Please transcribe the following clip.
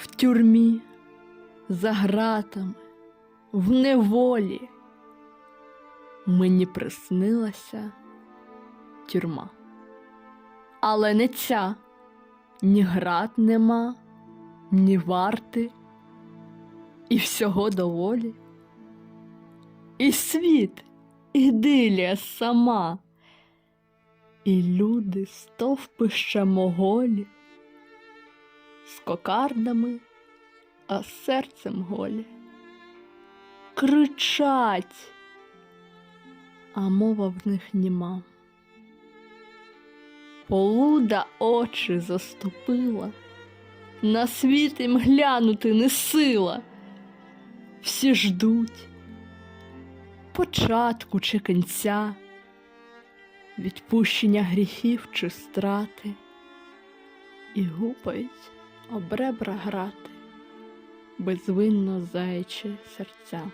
в тюрмі, за гратами, в неволі. Мені приснилася тюрма. Але не ця, ні град нема, ні варти, і всього доволі. І світ, ідилія сама, і люди стовпи ще моголі, з кокардами, а серцем голі. Кричать, а мова в них німа. Полуда очі заступила, на світ їм глянути не сила. Всі ждуть початку чи кінця, відпущення гріхів чи страти, і гупають об ребра грати, безвинно заячі серця.